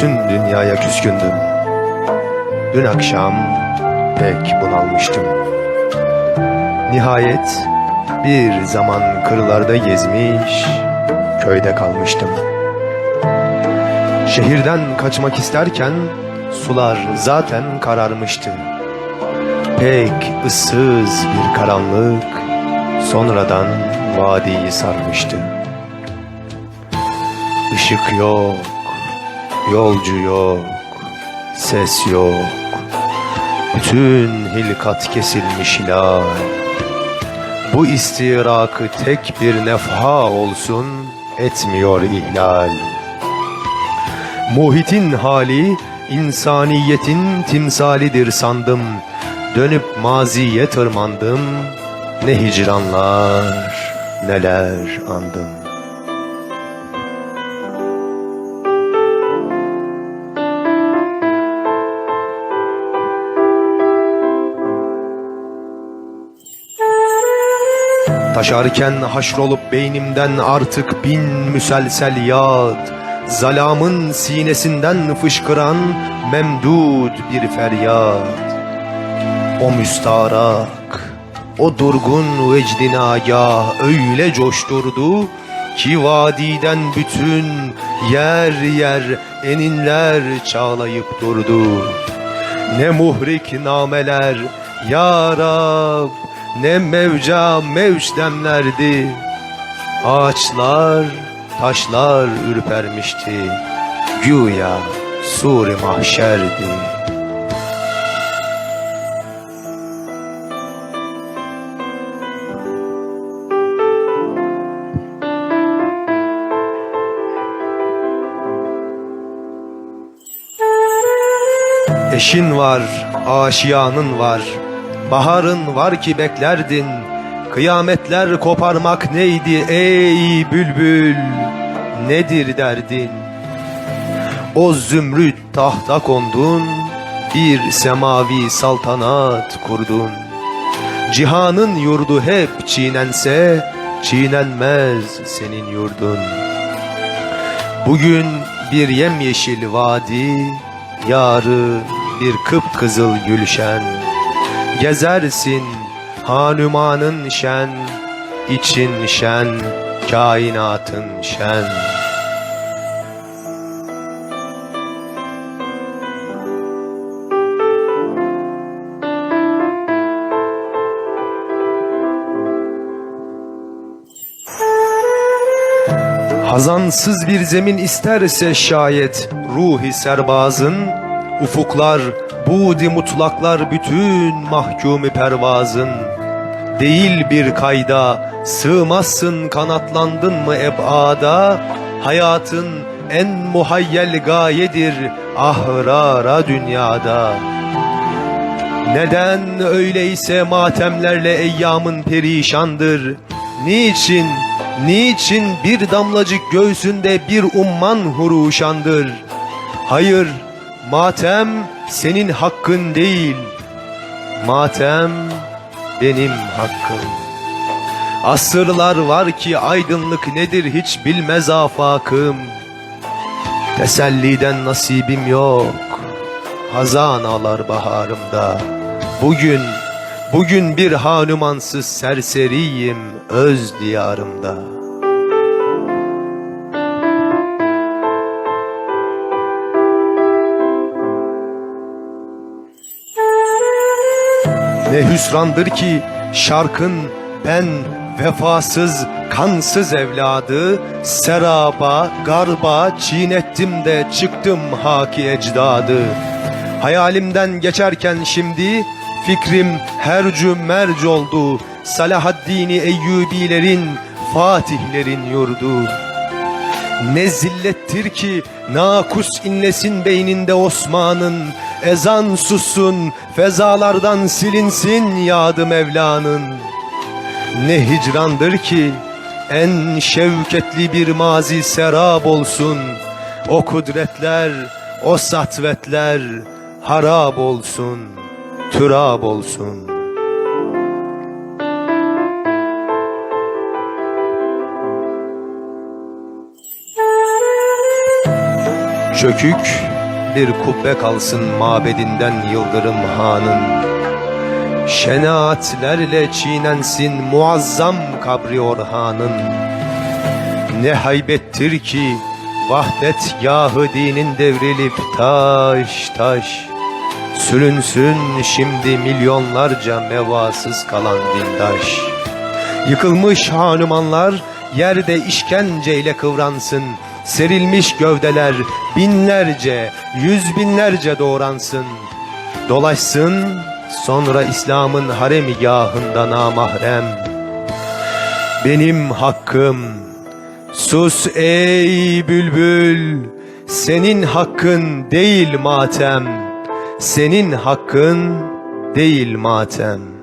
bütün dünyaya küskündüm. Dün akşam pek bunalmıştım. Nihayet bir zaman kırlarda gezmiş, köyde kalmıştım. Şehirden kaçmak isterken sular zaten kararmıştı. Pek ıssız bir karanlık sonradan vadiyi sarmıştı. Işık yok, yolcu yok, ses yok. Bütün hilkat kesilmiş hilal. Bu istirakı tek bir nefha olsun etmiyor ihlal. Muhitin hali insaniyetin timsalidir sandım. Dönüp maziye tırmandım. Ne hicranlar, neler andım. Taşarken haşrolup beynimden artık bin müselsel yad Zalamın sinesinden fışkıran memdud bir feryat. O müstarak, o durgun vecdin öyle coşturdu Ki vadiden bütün yer yer eninler çağlayıp durdu. Ne muhrik nameler ya Rab ne mevca mevç demlerdi. Ağaçlar, taşlar ürpermişti. Güya sur mahşerdi. Eşin var, aşiyanın var Baharın var ki beklerdin Kıyametler koparmak neydi ey bülbül? Nedir derdin? O zümrüt tahta kondun Bir semavi saltanat kurdun. Cihanın yurdu hep çiğnense Çiğnenmez senin yurdun. Bugün bir yemyeşil vadi Yarın bir kıpkızıl gülşen Gezersin hanumanın şen için şen kainatın şen. Hazansız bir zemin isterse şayet ruhi serbazın Ufuklar, budi mutlaklar bütün mahkumi pervazın. Değil bir kayda, sığmazsın kanatlandın mı ebada? Hayatın en muhayyel gayedir ahrara dünyada. Neden öyleyse matemlerle eyyamın perişandır? Niçin, niçin bir damlacık göğsünde bir umman huruşandır? Hayır, Matem senin hakkın değil. Matem benim hakkım. Asırlar var ki aydınlık nedir hiç bilmez afakım. Teselliden nasibim yok. Hazan ağlar baharımda. Bugün, bugün bir hanumansız serseriyim öz diyarımda.'' Ne hüsrandır ki şarkın ben vefasız, kansız evladı Seraba, garba çiğnettim de çıktım haki ecdadı. Hayalimden geçerken şimdi fikrim hercü merc oldu. Salahaddin Eyyubilerin, Fatihlerin yurdu. Ne zillettir ki nakus inlesin beyninde Osman'ın Ezan sussun fezalardan silinsin yadı Mevla'nın Ne hicrandır ki en şevketli bir mazi serap olsun O kudretler, o satvetler harap olsun, türab olsun.'' Çökük bir kubbe kalsın mabedinden Yıldırım Han'ın. Şenaatlerle çiğnensin muazzam kabri Orhan'ın. Ne haybettir ki vahdet yahı dinin devrilip taş taş. Sürünsün şimdi milyonlarca mevasız kalan dindaş. Yıkılmış hanumanlar yerde işkenceyle kıvransın Serilmiş gövdeler binlerce, yüz binlerce doğransın. Dolaşsın sonra İslam'ın haremi gahında namahrem. Benim hakkım sus ey bülbül Senin hakkın değil matem. Senin hakkın değil matem